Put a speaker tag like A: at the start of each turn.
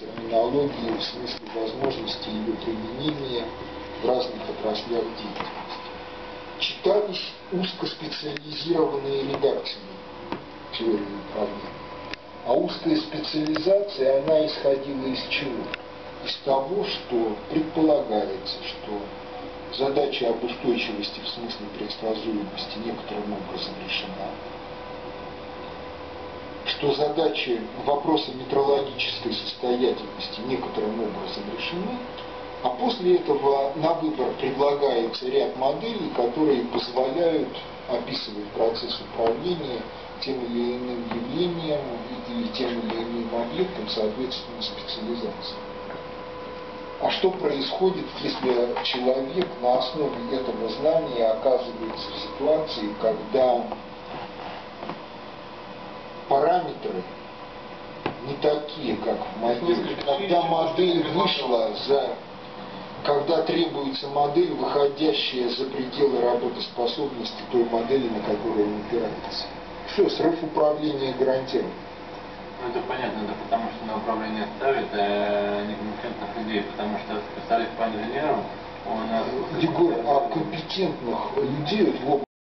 A: терминологии в смысле возможности ее применения в разных отраслях деятельности. Читались узкоспециализированные редакции теории управления. А узкая специализация, она исходила из чего? Из того, что предполагается, что задача об устойчивости в смысле предсказуемости некоторым образом решена, что задачи вопроса метрологической состоятельности некоторым образом решены, а после этого на выбор предлагается ряд моделей, которые позволяют описывать процесс управления тем или иным явлением и тем или иным объектом, соответственно, специализации. А что происходит, если человек на основе этого знания оказывается в ситуации, когда параметры не такие, как в модели. Когда модель вышла за когда требуется модель, выходящая за пределы работоспособности той модели, на которую он опирается. Все, срыв управления гарантирован.
B: Ну это понятно, это потому что на управление ставит а не компетентных людей, потому что специалист по инженеру, он...
A: Егор, а компетентных людей в